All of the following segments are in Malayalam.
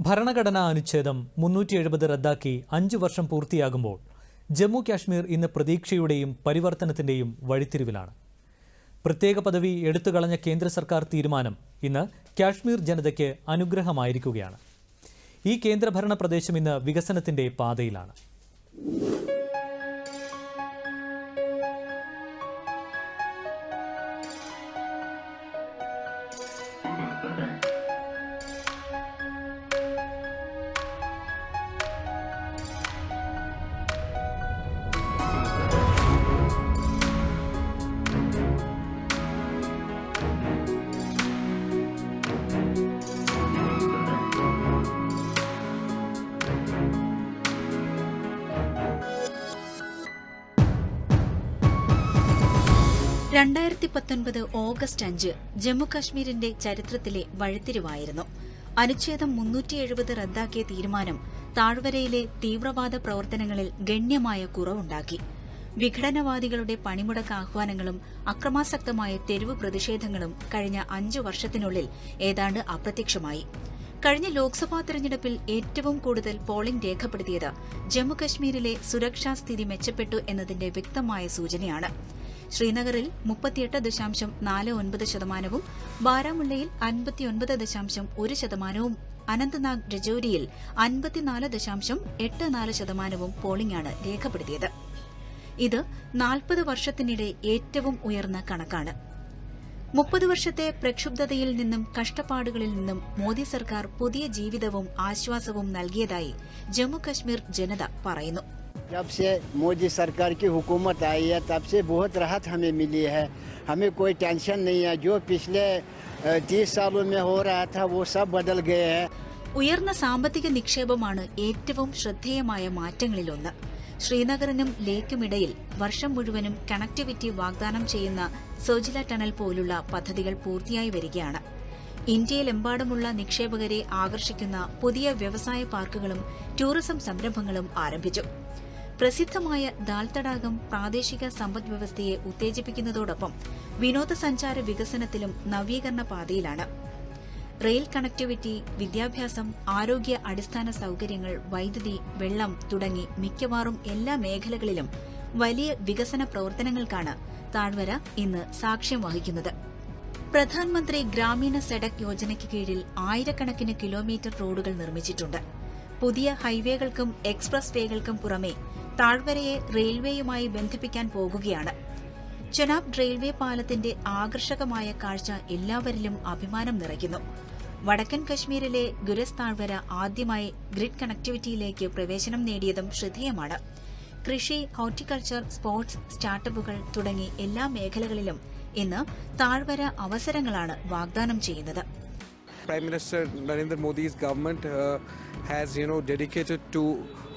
ഭരണഘടനാ അനുച്ഛേദം മുന്നൂറ്റി എഴുപത് റദ്ദാക്കി അഞ്ചു വർഷം പൂർത്തിയാകുമ്പോൾ ജമ്മു കാശ്മീർ ഇന്ന് പ്രതീക്ഷയുടെയും പരിവർത്തനത്തിന്റെയും വഴിത്തിരിവിലാണ്. പ്രത്യേക പദവി എടുത്തുകളഞ്ഞ കേന്ദ്ര സർക്കാർ തീരുമാനം ഇന്ന് കാശ്മീർ ജനതയ്ക്ക് അനുഗ്രഹമായിരിക്കുകയാണ്. ഈ കേന്ദ്രഭരണ പ്രദേശം ഇന്ന് വികസനത്തിന്റെ പാതയിലാണ്. രണ്ടായിരത്തി പത്തൊൻപത് ഓഗസ്റ്റ് അഞ്ച് ജമ്മുകശ്മീരിന്റെ ചരിത്രത്തിലെ വഴിത്തിരിവായിരുന്നു. അനുച്ഛേദം മുന്നൂറ്റി എഴുപത് റദ്ദാക്കിയ തീരുമാനം താഴ്വരയിലെ തീവ്രവാദ പ്രവർത്തനങ്ങളിൽ ഗണ്യമായ കുറവുണ്ടാക്കി. വിഘടനവാദികളുടെ പണിമുടക്ക് ആഹ്വാനങ്ങളും അക്രമാസക്തമായ തെരുവ് പ്രതിഷേധങ്ങളും കഴിഞ്ഞ അഞ്ചു വർഷത്തിനുള്ളിൽ ഏതാണ്ട് അപ്രത്യക്ഷമായി. കഴിഞ്ഞ ലോക്സഭാ തെരഞ്ഞെടുപ്പിൽ ഏറ്റവും കൂടുതൽ പോളിംഗ് രേഖപ്പെടുത്തിയത് ജമ്മുകശ്മീരിലെ സുരക്ഷാ സ്ഥിതി മെച്ചപ്പെട്ടു എന്നതിന്റെ വ്യക്തമായ സൂചനയാണ്. ശ്രീനഗറിൽ മുപ്പത്തിയെട്ട് ദശാംശം നാല് ഒൻപത് ശതമാനവും ബാരാമുള്ളയിൽ അൻപത്തിയൊൻപത് ദശാംശം ഒരു ശതമാനവും അനന്ത്നാഗ് രജൌരിയിൽ അൻപത്തിനാല് ദശാംശം എട്ട് നാല് ശതമാനവും പോളിംഗാണ് രേഖപ്പെടുത്തിയത്. ഇത് നാൽപ്പത് വർഷത്തിനിടെ ഏറ്റവും ഉയർന്ന കണക്കാണ്. മുപ്പത് വർഷത്തെ പ്രക്ഷുബ്ധതയിൽ നിന്നും കഷ്ടപ്പാടുകളിൽ നിന്നും മോദി സർക്കാർ പുതിയ ജീവിതവും ആശ്വാസവും നൽകിയതായി ജമ്മുകശ്മീർ ജനത പറയുന്നു. जब से मोदी सरकार की हुकूमत आई है तब से बहुत राहत हमें मिली है हमें कोई टेंशन नहीं है जो पिछले तीस सालों में हो रहा था वो सब बदल गए हैं ഉയർന്ന സാമ്പത്തിക നിക്ഷേപമാണ് ഏറ്റവും ശ്രദ്ധേയമായ മാറ്റങ്ങളിലൊന്ന് ശ്രീനഗറിനും ലേക്കുമിടയിൽ വർഷം മുഴുവനും കണക്ടിവിറ്റി വാഗ്ദാനം ചെയ്യുന്ന സോജില ടണൽ പോലുള്ള പദ്ധതികൾ പൂർത്തിയായി വരികയാണ് ഇന്ത്യയിലെമ്പാടുമുള്ള നിക്ഷേപകരെ ആകർഷിക്കുന്ന പുതിയ വ്യവസായ പാർക്കുകളും ടൂറിസം സംരംഭങ്ങളും ആരംഭിച്ചു പ്രസിദ്ധമായ ദാൽ തടാകം പ്രാദേശിക സമ്പദ് വ്യവസ്ഥയെ ഉത്തേജിപ്പിക്കുന്നതോടൊപ്പം വിനോദസഞ്ചാര വികസനത്തിലും നവീകരണ പാതയിലാണ്. റെയിൽ കണക്ടിവിറ്റി വിദ്യാഭ്യാസം ആരോഗ്യ അടിസ്ഥാന സൌകര്യങ്ങൾ വൈദ്യുതി വെള്ളം തുടങ്ങി മിക്കവാറും എല്ലാ മേഖലകളിലും വലിയ വികസന പ്രവർത്തനങ്ങൾക്കാണ് താഴ്വര ഇന്ന് സാക്ഷ്യം വഹിക്കുന്നത്. പ്രധാനമന്ത്രി ഗ്രാമീണ സഡക് യോജനയ്ക്ക് കീഴിൽ ആയിരക്കണക്കിന് കിലോമീറ്റർ റോഡുകൾ നിർമ്മിച്ചിട്ടുണ്ട്. പുതിയ ഹൈവേകൾക്കും എക്സ്പ്രസ് വേകൾക്കും പുറമെ താഴ്വരയെ റെയിൽവേയുമായി ബന്ധിപ്പിക്കാൻ പോകുകയാണ്. ചെനാബ് റെയിൽവേ പാലത്തിന്റെ ആകർഷകമായ കാഴ്ച എല്ലാവരിലും അഭിമാനം നിറയ്ക്കുന്നു. വടക്കൻ കശ്മീരിലെ ഗുരസ് താഴ്വര ആദ്യമായി ഗ്രിഡ് കണക്ടിവിറ്റിയിലേക്ക് പ്രവേശനം നേടിയതും ശ്രദ്ധേയമാണ്. കൃഷി ഹോർട്ടിക്കൾച്ചർ സ്പോർട്സ് സ്റ്റാർട്ടപ്പുകൾ തുടങ്ങി എല്ലാ മേഖലകളിലും ഇന്ന് താഴ്വര അവസരങ്ങളാണ് വാഗ്ദാനം ചെയ്യുന്നത്. Prime Minister Narendra Modi's government uh, has, you know, dedicated to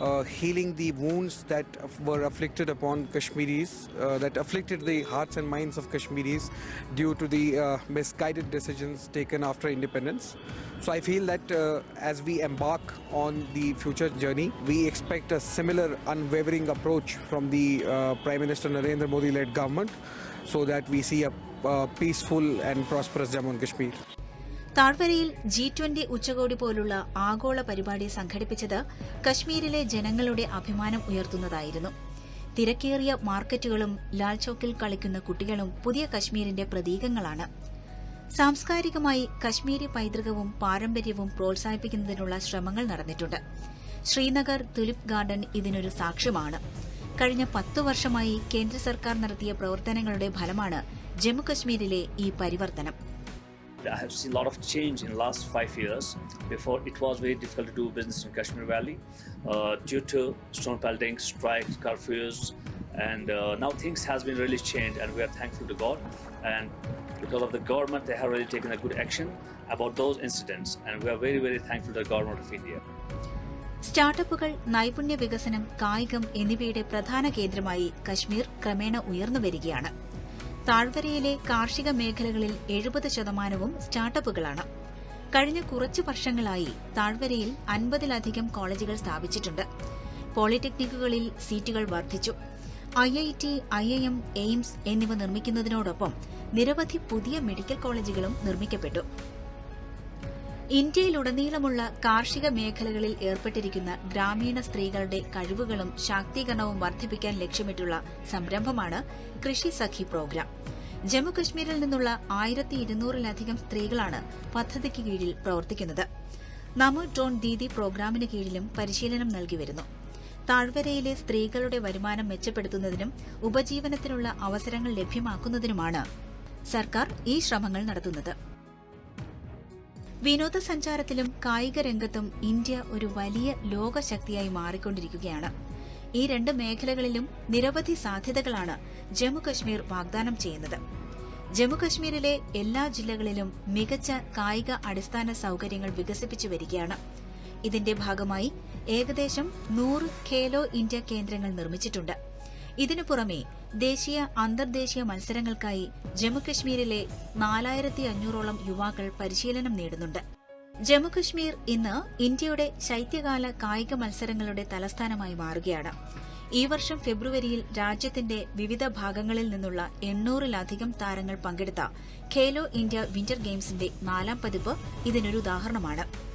uh, healing the wounds that were afflicted upon Kashmiris, uh, that afflicted the hearts and minds of Kashmiris due to the uh, misguided decisions taken after independence. So I feel that uh, as we embark on the future journey, we expect a similar unwavering approach from the uh, Prime Minister Narendra Modi-led government, so that we see a uh, peaceful and prosperous Jammu and Kashmir. താഴ്വരയിൽ ജി ട്വന്റി ഉച്ചകോടി പോലുള്ള ആഗോള പരിപാടി സംഘടിപ്പിച്ചത് കശ്മീരിലെ ജനങ്ങളുടെ അഭിമാനം ഉയർത്തുന്നതായിരുന്നു. തിരക്കേറിയ മാർക്കറ്റുകളും ലാൽ ചോക്കിൽ കളിക്കുന്ന കുട്ടികളും പുതിയ കശ്മീരിന്റെ പ്രതീകങ്ങളാണ്. സാംസ്കാരികമായി കശ്മീരി പൈതൃകവും പാരമ്പര്യവും പ്രോത്സാഹിപ്പിക്കുന്നതിനുള്ള ശ്രമങ്ങൾ നടന്നിട്ടുണ്ട്. ശ്രീനഗർ തുലിപ് ഗാർഡൻ ഇതിനൊരു സാക്ഷ്യമാണ്. കഴിഞ്ഞ പത്തു വർഷമായി കേന്ദ്ര സർക്കാർ നടത്തിയ പ്രവർത്തനങ്ങളുടെ ഫലമാണ് ജമ്മുകശ്മീരിലെ ഈ പരിവർത്തനം. I have seen a lot of change in last five years. Before, it was very difficult to do business in Kashmir Valley uh, due to stone pelting, strikes, curfews, and uh, now things has been really changed, and we are thankful to God. And because of the government, they have really taken a good action about those incidents, and we are very, very thankful to the government of India. സ്റ്റാർട്ടപ്പുകൾ നൈപുണ്യ വികസനം കായികം എന്നിവയുടെ പ്രധാന കേന്ദ്രമായി കശ്മീർ ക്രമേണ ഉയർന്നുവരികയാണ് താഴ്വരയിലെ കാർഷിക മേഖലകളിൽ എഴുപത് ശതമാനവും സ്റ്റാർട്ടപ്പുകളാണ്. കഴിഞ്ഞ കുറച്ച് വർഷങ്ങളായി താഴ്വരയിൽ അൻപതിലധികം കോളേജുകൾ സ്ഥാപിച്ചിട്ടുണ്ട്. പോളിടെക്നിക്കുകളിൽ സീറ്റുകൾ വർദ്ധിച്ചു. I I T I I M AIIMS എന്നിവ നിർമ്മിക്കുന്നതിനോടൊപ്പം നിരവധി പുതിയ മെഡിക്കൽ കോളേജുകളും നിർമ്മിക്കപ്പെട്ടു. ഇന്ത്യയിലുടനീളമുള്ള കാർഷിക മേഖലകളിൽ ഏർപ്പെട്ടിരിക്കുന്ന ഗ്രാമീണ സ്ത്രീകളുടെ കഴിവുകളും ശാക്തീകരണവും വർദ്ധിപ്പിക്കാൻ ലക്ഷ്യമിട്ടുള്ള സംരംഭമാണ് കൃഷി സഖി പ്രോഗ്രാം. ജമ്മുകശ്മീരിൽ നിന്നുള്ള ആയിരത്തി ഇരുന്നൂറിലധികം സ്ത്രീകളാണ് പദ്ധതിക്ക് കീഴിൽ പ്രവർത്തിക്കുന്നത്. നമോ ഡ്രോൺ ദീദി പ്രോഗ്രാമിന് കീഴിലും പരിശീലനം നൽകി വരുന്നു. താഴ്വരയിലെ സ്ത്രീകളുടെ വരുമാനം മെച്ചപ്പെടുത്തുന്നതിനും ഉപജീവനത്തിനുള്ള അവസരങ്ങൾ ലഭ്യമാക്കുന്നതിനുമാണ് സർക്കാർ ഈ ശ്രമങ്ങൾ നടത്തുന്നത്. വിനോദസഞ്ചാരത്തിലും കായിക രംഗത്തും ഇന്ത്യ ഒരു വലിയ ലോകശക്തിയായി മാറിക്കൊണ്ടിരിക്കുകയാണ്. ഈ രണ്ട് മേഖലകളിലും നിരവധി സാധ്യതകളാണ് ജമ്മുകശ്മീർ വാഗ്ദാനം ചെയ്യുന്നത്. ജമ്മുകശ്മീരിലെ എല്ലാ ജില്ലകളിലും മികച്ച കായിക അടിസ്ഥാന സൌകര്യങ്ങൾ വികസിപ്പിച്ചു വരികയാണ്. ഇതിന്റെ ഭാഗമായി ഏകദേശം നൂറ് ഖേലോ ഇന്ത്യ കേന്ദ്രങ്ങൾ നിർമ്മിച്ചിട്ടുണ്ട്. ഇതിനു പുറമെ ദേശീയ അന്തർദേശീയ മത്സരങ്ങൾക്കായി ജമ്മുകശ്മീരിലെ നാലായിരത്തി അഞ്ഞൂറോളം യുവാക്കൾ പരിശീലനം നേടുന്നുണ്ട്. ജമ്മുകശ്മീർ ഇന്ന് ഇന്ത്യയുടെ ശൈത്യകാല കായിക മത്സരങ്ങളുടെ തലസ്ഥാനമായി മാറുകയാണ്. ഈ വർഷം ഫെബ്രുവരിയിൽ രാജ്യത്തിന്റെ വിവിധ ഭാഗങ്ങളിൽ നിന്നുള്ള എണ്ണൂറിലധികം താരങ്ങൾ പങ്കെടുത്ത ഖേലോ ഇന്ത്യ വിന്റർ ഗെയിംസിന്റെ നാലാം പതിപ്പ് ഇതിനൊരു ഉദാഹരണമാണ്.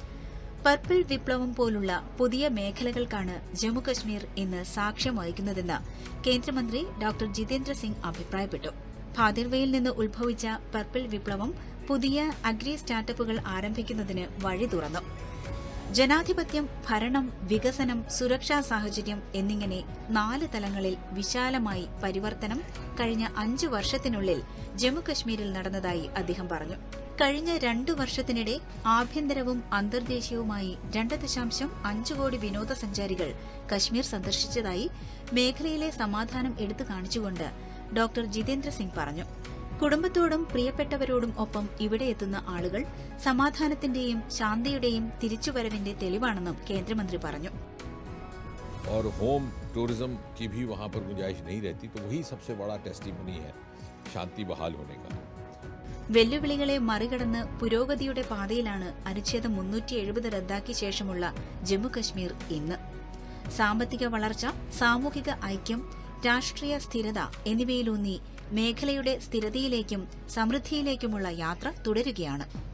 പർപ്പിൾ വിപ്ലവം പോലുള്ള പുതിയ മേഖലകൾക്കാണ് ജമ്മുകശ്മീർ ഇന്ന് സാക്ഷ്യം വഹിക്കുന്നതെന്ന് കേന്ദ്രമന്ത്രി ഡോക്ടർ ജിതേന്ദ്ര സിംഗ് അഭിപ്രായപ്പെട്ടു. ഭാതിർവയിൽ നിന്ന് ഉത്ഭവിച്ച പർപ്പിൾ വിപ്ലവം പുതിയ അഗ്രി സ്റ്റാർട്ടപ്പുകൾ ആരംഭിക്കുന്നതിന് വഴി തുറന്നു. ജനാധിപത്യം ഭരണം വികസനം സുരക്ഷാ സാഹചര്യം എന്നിങ്ങനെ നാല് തലങ്ങളിൽ വിശാലമായി പരിവർത്തനം കഴിഞ്ഞ അഞ്ചു വർഷത്തിനുള്ളിൽ ജമ്മുകശ്മീരിൽ നടന്നതായി അദ്ദേഹം പറഞ്ഞു. കഴിഞ്ഞ രണ്ടു വർഷത്തിനിടെ ആഭ്യന്തരവും അന്തർദേശീയവുമായി രണ്ട് ദശാംശം അഞ്ച് കോടി വിനോദസഞ്ചാരികൾ കശ്മീർ സന്ദർശിച്ചതായി മേഖലയിലെ സമാധാനം എടുത്തു കാണിച്ചുകൊണ്ട് ഡോക്ടർ ജിതേന്ദ്ര സിംഗ് പറഞ്ഞു കുടുംബത്തോടും പ്രിയപ്പെട്ടവരോടും ഒപ്പം ഇവിടെ എത്തുന്ന ആളുകൾ സമാധാനത്തിന്റെയും ശാന്തിയുടെയും തിരിച്ചുവരവിന്റെ തെളിവാണെന്നും കേന്ദ്രമന്ത്രി പറഞ്ഞു और होम टूरिज्म की भी वहाँ पर गुंजाइश नहीं रहती तो वही सबसे बड़ा टेस्टिमनी है शांति बहाल होने का വെല്ലുവിളികളെ മറികടന്ന് പുരോഗതിയുടെ പാതയിലാണ് അനുച്ഛേദം മുന്നൂറ്റി എഴുപത് റദ്ദാക്കിയ ശേഷമുള്ള ജമ്മുകശ്മീർ ഇന്ന്. സാമ്പത്തിക വളർച്ച സാമൂഹിക ഐക്യം രാഷ്ട്രീയ സ്ഥിരത എന്നിവയിലൂന്നി മേഖലയുടെ സ്ഥിരതയിലേക്കും സമൃദ്ധിയിലേക്കുമുള്ള യാത്ര തുടരുകയാണ്.